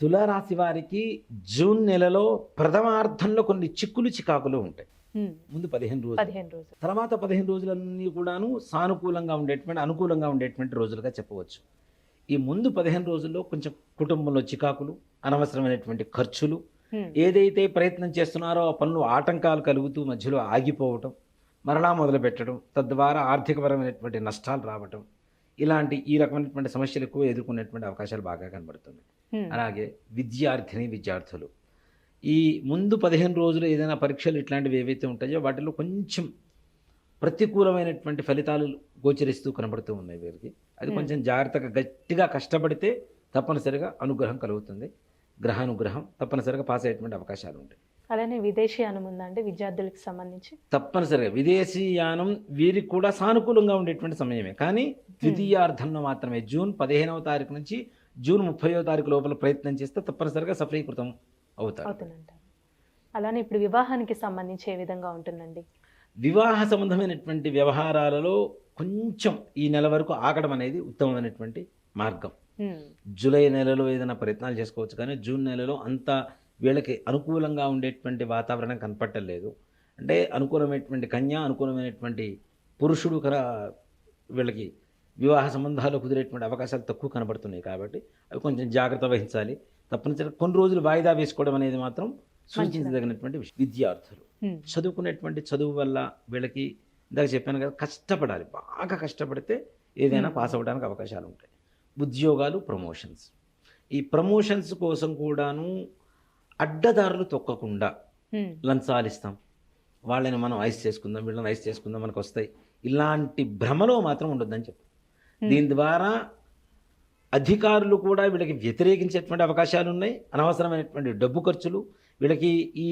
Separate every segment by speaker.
Speaker 1: తులారాశి వారికి జూన్ నెలలో ప్రథమార్థంలో కొన్ని చిక్కులు చికాకులు ఉంటాయి. ముందు పదిహేను రోజులు.
Speaker 2: పదిహేను రోజులు.
Speaker 1: తర్వాత పదిహేను రోజులన్నీ కూడాను సానుకూలంగా ఉండేటువంటి అనుకూలంగా ఉండేటువంటి రోజులుగా చెప్పవచ్చు. ఈ ముందు పదిహేను రోజుల్లో కొంచెం కుటుంబంలో చికాకులు అనవసరమైనటువంటి ఖర్చులు ఏదైతే ప్రయత్నం చేస్తున్నారో ఆ పనులు ఆటంకాలు కలుగుతూ మధ్యలో ఆగిపోవటం మరలా మొదలు పెట్టడం తద్వారా ఆర్థికపరమైనటువంటి నష్టాలు రావటం ఇలాంటి ఈ రకమైనటువంటి సమస్యలు ఎక్కువ ఎదుర్కొనేటువంటి అవకాశాలు బాగా కనబడుతున్నాయి. అలాగే విద్యార్థిని విద్యార్థులు. ఈ ముందు పదిహేను రోజులు ఏదైనా పరీక్షలు ఇట్లాంటివి ఏవైతే ఉంటాయో వాటిలో కొంచెం ప్రతికూలమైనటువంటి ఫలితాలు గోచరిస్తూ కనబడుతూ ఉన్నాయి వీరికి. అది
Speaker 2: Hmm.
Speaker 1: కొంచెం జాగ్రత్తగా గట్టిగా కష్టపడితే తప్పనిసరిగా అనుగ్రహం కలుగుతుంది. గ్రహానుగ్రహం తప్పనిసరిగా పాస్ అయ్యేటువంటి అవకాశాలు ఉంటాయి.
Speaker 2: అలానే విదేశీయానం ఉందా అండి విద్యార్థులకు సంబంధించి?
Speaker 1: తప్పనిసరిగా విదేశీయానం వీరికి కూడా సానుకూలంగా ఉండేటువంటి సమయమే. కానీ ద్వితీయార్థంలో మాత్రమే. జూన్ పదిహేనవ తారీఖు నుంచి జూన్ ముప్పైవ తారీఖు లోపల ప్రయత్నం చేస్తే తప్పనిసరిగా సఫలీకృతం అవుతారు.
Speaker 2: అవుతుందంటారు. అలానే ఇప్పుడు వివాహానికి సంబంధించి ఏ విధంగా ఉంటుందండి?
Speaker 1: వివాహ సంబంధమైనటువంటి వ్యవహారాలలో కొంచెం ఈ నెల వరకు ఆగడం అనేది ఉత్తమమైనటువంటి మార్గం. జూలై నెలలో ఏదైనా ప్రయత్నాలు చేసుకోవచ్చు కానీ జూన్ నెలలో అంత వీళ్ళకి అనుకూలంగా ఉండేటువంటి వాతావరణం కనపట్టలేదు. అంటే అనుకూలమైనటువంటి కన్య అనుకూలమైనటువంటి పురుషుడు కర వీళ్ళకి వివాహ సంబంధాలు కుదిరేటువంటి అవకాశాలు తక్కువ కనబడుతున్నాయి కాబట్టి అవి కొంచెం జాగ్రత్త వహించాలి. తప్పనిసరిగా కొన్ని రోజులు వాయిదా వేసుకోవడం అనేది మాత్రం సూచించదగినటువంటి విషయం. విద్యార్థులు చదువుకునేటువంటి చదువు వల్ల వీళ్ళకి ఇందాక చెప్పాను కదా కష్టపడాలి. బాగా కష్టపడితే ఏదైనా పాస్ అవ్వడానికి అవకాశాలు ఉంటాయి. ఉద్యోగాలు ప్రమోషన్స్. ఈ ప్రమోషన్స్ కోసం కూడాను అడ్డదారులు తొక్కకుండా లంచాలు ఇస్తాం. వాళ్ళని మనం ఐస్ చేసుకుందాం వీళ్ళని ఐస్ చేసుకుందాం మనకు వస్తాయి. ఇలాంటి భ్రమలో మాత్రం ఉండొద్దని చెప్పు. దీని ద్వారా అధికారులు కూడా వీళ్ళకి వ్యతిరేకించేటువంటి అవకాశాలు ఉన్నాయి అనవసరమైనటువంటి డబ్బు ఖర్చులు వీళ్ళకి ఈ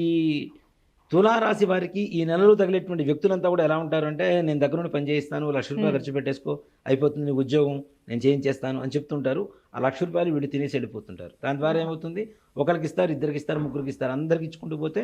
Speaker 1: తులారాశి వారికి ఈ నెలలో తగిలేటువంటి వ్యక్తులంతా కూడా ఎలా ఉంటారు అంటే నేను దగ్గర నుండి పని చేయిస్తాను లక్ష రూపాయలు
Speaker 2: Hmm.
Speaker 1: ఖర్చు పెట్టేసుకో అయిపోతుంది ఉద్యోగం నేను చేయించేస్తాను అని చెప్తుంటారు. ఆ లక్ష రూపాయలు వీళ్ళు తినేసి వెళ్ళిపోతుంటారు. దాని ద్వారా ఏమవుతుంది? ఒకరికి ఇస్తారు ఇద్దరికి ఇస్తారు ముగ్గురికి ఇస్తారు అందరికి ఇచ్చుకుంటూ పోతే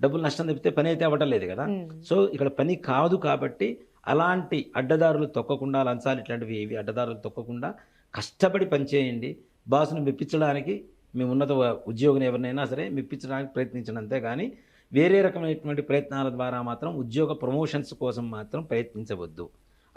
Speaker 1: డబ్బులు నష్టం తప్పితే పని అయితే అవ్వటం లేదు కదా. సో ఇక్కడ పని కాదు కాబట్టి అలాంటి అడ్డదారులు తొక్కకుండా లంచాలు ఇట్లాంటివి ఏవి అడ్డదారులు తొక్కకుండా కష్టపడి పనిచేయండి. బాసును మెప్పించడానికి మీ ఉన్నత ఉద్యోగిని ఎవరినైనా సరే మెప్పించడానికి ప్రయత్నించడం. అంతే కానీ వేరే రకమైనటువంటి ప్రయత్నాల ద్వారా మాత్రం ఉద్యోగ ప్రమోషన్స్ కోసం మాత్రం ప్రయత్నించవద్దు.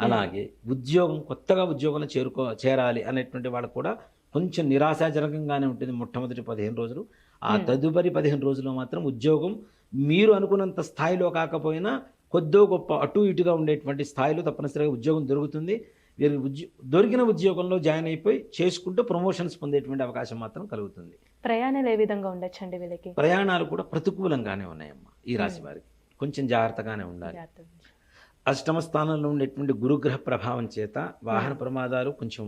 Speaker 1: అలాగే ఉద్యోగం కొత్తగా ఉద్యోగంలో చేరుకో చేరాలి అనేటువంటి వాళ్ళకు కూడా కొంచెం నిరాశాజనకంగానే ఉంటుంది మొట్టమొదటి పదిహేను రోజులు. ఆ. తదుపరి పదిహేను రోజుల్లో మాత్రం ఉద్యోగం మీరు అనుకున్నంత స్థాయిలో కాకపోయినా కొద్దో గొప్ప అటు ఇటుగా ఉండేటువంటి స్థాయిలో తప్పనిసరిగా ఉద్యోగం దొరుకుతుంది. వీరికి ఉద్యో దొరికిన ఉద్యోగంలో జాయిన్ అయిపోయి చేసుకుంటూ ప్రమోషన్స్ పొందేటువంటి అవకాశం మాత్రం కలుగుతుంది.
Speaker 2: ప్రయాణాలు ఏ విధంగా ఉండొచ్చండి వీళ్ళకి?
Speaker 1: ప్రయాణాలు కూడా ప్రతికూలంగానే ఉన్నాయమ్మా ఈ రాశి. వారికి. కొంచెం జాగ్రత్తగానే ఉండాలి. అష్టమ స్థానంలో ఉండేటువంటి గురుగ్రహ ప్రభావం చేత వాహన ప్రమాదాలు కొంచెం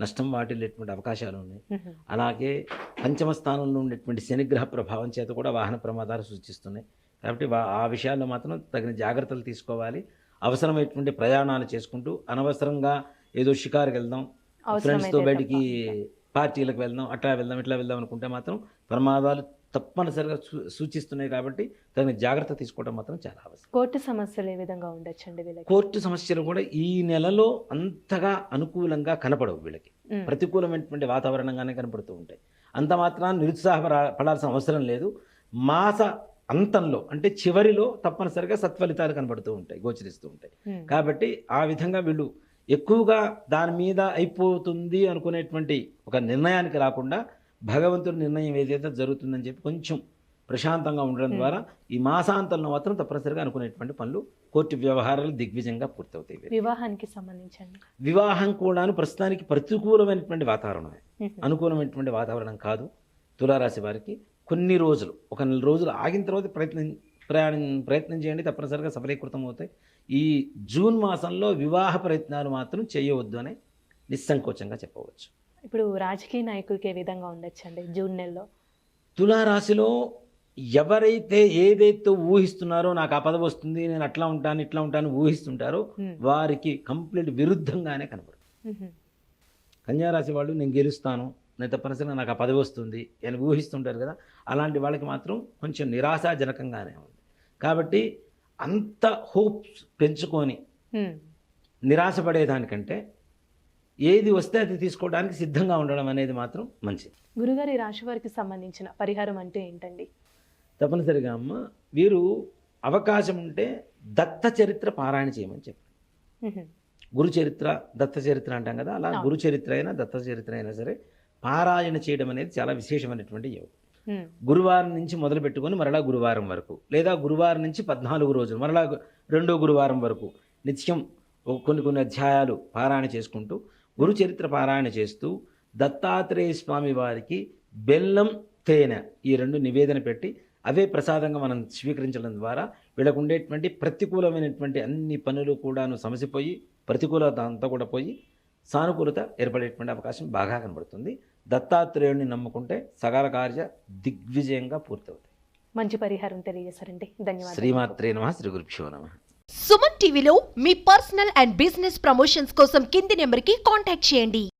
Speaker 1: నష్టం వాటిల్లేటువంటి అవకాశాలు ఉన్నాయి. అలాగే పంచమ స్థానంలో ఉండేటువంటి శనిగ్రహ ప్రభావం చేత కూడా వాహన ప్రమాదాలు సూచిస్తున్నాయి కాబట్టి ఆ విషయాల్లో మాత్రం తగిన జాగ్రత్తలు తీసుకోవాలి. అవసరమైనటువంటి ప్రయాణాలు చేసుకుంటూ అనవసరంగా ఏదో షికారుకి వెళ్దాం ఫ్రెండ్స్తో బయటికి. పార్టీలకు వెళ్దాం అట్లా వెళ్దాం ఇట్లా వెళ్దాం అనుకుంటే మాత్రం ప్రమాదాలు తప్పనిసరిగా సూచిస్తున్నాయి కాబట్టి తగిన జాగ్రత్త తీసుకోవడం మాత్రం చాలా అవసరం.
Speaker 2: కోర్టు సమస్యలు ఏ విధంగా ఉండొచ్చండి వీళ్ళకి?
Speaker 1: కోర్టు సమస్యలు కూడా ఈ నెలలో అంతగా అనుకూలంగా కనపడవు వీళ్ళకి. ప్రతికూలమైనటువంటి వాతావరణంగానే కనపడుతూ ఉంటాయి. అంత మాత్రాన్ని నిరుత్సాహ పడాల్సిన అవసరం లేదు. మాస అంతంలో అంటే చివరిలో తప్పనిసరిగా సత్ఫలితాలు కనబడుతూ ఉంటాయి గోచరిస్తూ ఉంటాయి. కాబట్టి ఆ విధంగా వీళ్ళు ఎక్కువగా దాని మీద అయిపోతుంది అనుకునేటువంటి ఒక నిర్ణయానికి రాకుండా భగవంతుడి నిర్ణయం ఏదైతే జరుగుతుందని చెప్పి కొంచెం ప్రశాంతంగా ఉండడం. ద్వారా ఈ మాసాంతంలో మాత్రం తప్పనిసరిగా అనుకునేటువంటి పనులు కోర్టు వ్యవహారాలు దిగ్విజయంగా పూర్తవుతాయి.
Speaker 2: వివాహానికి సంబంధించండి.
Speaker 1: వివాహం కూడాను ప్రస్తుతానికి ప్రతికూలమైనటువంటి వాతావరణమే. అనుకూలమైనటువంటి వాతావరణం కాదు. తులారాశి వారికి కొన్ని రోజులు ఒక నెల రోజులు ఆగిన తర్వాత ప్రయత్నం ప్రయాణం ప్రయత్నం చేయండి తప్పనిసరిగా సఫలీకృతం అవుతాయి ఈ జూన్ మాసంలో వివాహ ప్రయత్నాలు మాత్రం చేయవద్దు అని నిస్సంకోచంగా చెప్పవచ్చు
Speaker 2: ఇప్పుడు రాజకీయ నాయకులకి ఏ విధంగా ఉండొచ్చండి జూన్ నెలలో
Speaker 1: తులారాశిలో ఎవరైతే ఏదైతే ఊహిస్తున్నారో నాకు ఆ పదవి వస్తుంది నేను అట్లా ఉంటాను ఇట్లా ఉంటాను ఊహిస్తుంటారో. వారికి కంప్లీట్ విరుద్ధంగానే కనబడుతుంది. కన్యారాశి వాళ్ళు నేను గెలుస్తాను నేను తప్పనిసరిగా నాకు ఆ పదవి వస్తుంది అని ఊహిస్తుంటారు కదా అలాంటి వాళ్ళకి మాత్రం కొంచెం నిరాశాజనకంగానే ఉంది కాబట్టి అంత హోప్స్ పెంచుకొని. నిరాశపడేదానికంటే ఏది వస్తే అది తీసుకోవడానికి సిద్ధంగా ఉండడం అనేది మాత్రం మంచిది
Speaker 2: గురుగారి రాశి వారికి సంబంధించిన పరిహారం అంటే ఏంటండి
Speaker 1: తప్పనిసరిగా అమ్మ వీరు అవకాశం ఉంటే దత్త చరిత్ర పారాయణ చేయమని చెప్పి
Speaker 2: మ్మ్.
Speaker 1: గురు చరిత్ర దత్త చరిత్ర అంటాం కదా అలా. గురు చరిత్ర అయినా దత్త చరిత్ర అయినా సరే పారాయణ చేయడం అనేది చాలా విశేషమైనటువంటి యోగం. గురువారం నుంచి మొదలు పెట్టుకొని మరలా గురువారం వరకు లేదా గురువారం నుంచి పద్నాలుగు రోజులు మరలా రెండో గురువారం వరకు నిత్యం కొన్ని కొన్ని అధ్యాయాలు పారాయణ చేసుకుంటూ గురు చరిత్ర పారాయణ చేస్తూ దత్తాత్రేయ స్వామి వారికి బెల్లం తేనె ఈ రెండు నివేదన పెట్టి అవే ప్రసాదంగా మనం స్వీకరించడం ద్వారా వీళ్ళకు ఉండేటువంటి ప్రతికూలమైనటువంటి అన్ని పనులు కూడాను సమసిపోయి ప్రతికూలత అంతా కూడా పోయి సానుకూలత ఏర్పడేటువంటి అవకాశం బాగా కనబడుతుంది దత్తాత్రేయుడిని నమ్ముకుంటే సకాల కార్య దిగ్విజయంగా పూర్తవుతాయి.
Speaker 2: మంచి పరిహారం తెలియజేశారండి. ధన్యవాదాలు.
Speaker 1: శ్రీమాత్రే నమ శ్రీ గురుభ్యో నమ.
Speaker 3: సుమన్ టీవీలో మీ పర్సనల్ అండ్ బిజినెస్ ప్రమోషన్స్ కోసం కింది నెంబర్కి కాంటాక్ట్ చేయండి.